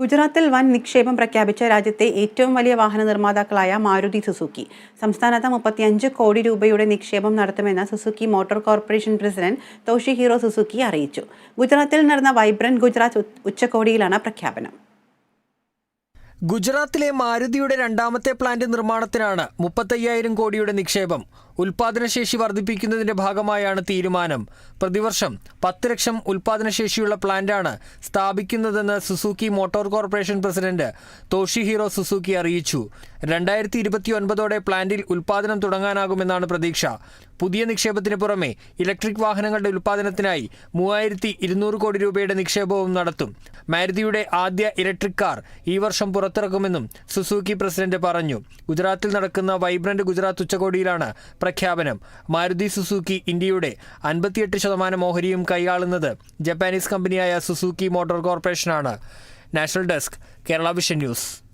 ഗുജറാത്തിൽ വൻ നിക്ഷേപം പ്രഖ്യാപിച്ച രാജ്യത്തെ ഏറ്റവും വലിയ വാഹന നിർമ്മാതാക്കളായ മാരുതി സുസുക്കി. സംസ്ഥാനത്ത് മുപ്പത്തിയഞ്ച് കോടി രൂപയുടെ നിക്ഷേപം നടത്തുമെന്ന് Suzuki motor corporation president Toshihiro Suzuki അറിയിച്ചു. ഗുജറാത്തിൽ നടന്ന വൈബ്രന്റ് ഗുജറാത്ത് ഉച്ചകോടിയിലാണ് പ്രഖ്യാപനം. ഗുജറാത്തിലെ മാരുതിയുടെ രണ്ടാമത്തെ പ്ലാന്റ് നിർമ്മാണത്തിനാണ് മുപ്പത്തയ്യായിരം കോടിയുടെ നിക്ഷേപം. ഉൽപാദനശേഷി വർദ്ധിപ്പിക്കുന്നതിന്റെ ഭാഗമായാണ് തീരുമാനം. പ്രതിവർഷം പത്ത് ലക്ഷം ഉൽപാദനശേഷിയുള്ള പ്ലാന്റാണ് സ്ഥാപിക്കുന്നതെന്ന് Suzuki motor corporation president Toshihiro Suzuki അറിയിച്ചു. രണ്ടായിരത്തി ഇരുപത്തി ഒൻപതോടെ പ്ലാന്റിൽ ഉൽപാദനം തുടങ്ങാനാകുമെന്നാണ് പ്രതീക്ഷ. പുതിയ നിക്ഷേപത്തിന് പുറമെ ഇലക്ട്രിക് വാഹനങ്ങളുടെ ഉൽപാദനത്തിനായി മൂവായിരത്തി ഇരുന്നൂറ് കോടി രൂപയുടെ നിക്ഷേപവും നടത്തും. മാരുതിയുടെ ആദ്യ ഇലക്ട്രിക് കാർ ഈ വർഷം പുറത്തിറക്കുമെന്നും സുസൂക്കി പ്രസിഡന്റ് പറഞ്ഞു. ഗുജറാത്തിൽ നടക്കുന്ന വൈബ്രന്റ് ഗുജറാത്ത് ഉച്ചകോടിയിലാണ് പ്രഖ്യാപനം. മാരുതി സുസുക്കി ഇന്ത്യയുടെ അൻപത്തിയെട്ട് ശതമാനം ഓഹരിയും കൈയാളുന്നത് ജപ്പാനീസ് കമ്പനിയായ Suzuki motor കോർപ്പറേഷനാണ്. National desk Kerala vision news.